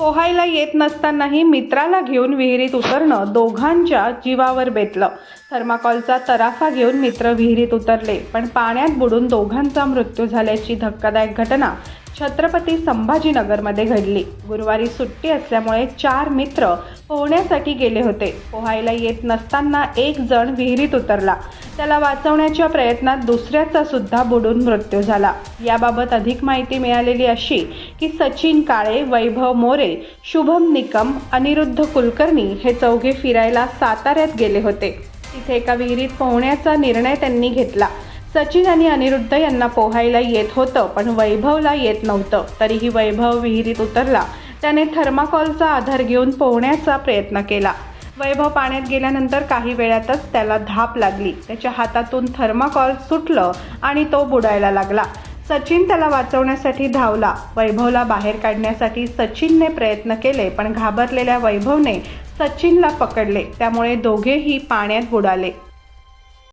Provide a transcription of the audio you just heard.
पोहायला येत नसतानाही मित्राला घेऊन विहिरीत उतरणं दोघांच्या जीवावर बेतलं. थर्माकॉलचा तराफा घेऊन मित्र विहिरीत उतरले पण पाण्यात बुडून दोघांचा मृत्यू झाल्याची धक्कादायक घटना छत्रपती संभाजीनगरमध्ये घडली. गुरुवारी सुट्टी असल्यामुळे चार मित्र पोहण्यासाठी गेले होते. पोहायला येत नसताना एक जण विहिरीत उतरला. त्याला वाचवण्याच्या प्रयत्नात दुसऱ्याचा सुद्धा बुडून मृत्यू झाला. याबाबत अधिक माहिती मिळालेली अशी की सचिन काळे वैभव मोरे शुभम निकम अनिरुद्ध कुलकर्णी हे चौघे फिरायला साताऱ्यात गेले होते. तिथे एका विहिरीत पोहण्याचा निर्णय त्यांनी घेतला. सचिन आणि अनिरुद्ध यांना पोहायला येत होतं पण वैभवला येत नव्हतं. तरीही वैभव विहिरीत उतरला. त्याने थर्माकॉलचा आधार घेऊन पोहण्याचा प्रयत्न केला. वैभव पाण्यात गेल्यानंतर काही वेळातच त्याला धाप लागली. त्याच्या हातातून थर्माकॉल सुटलं आणि तो बुडायला लागला. सचिन त्याला वाचवण्यासाठी धावला. वैभवला बाहेर काढण्यासाठी सचिनने प्रयत्न केले पण घाबरलेल्या वैभवने सचिनला पकडले. त्यामुळे दोघेही पाण्यात बुडाले.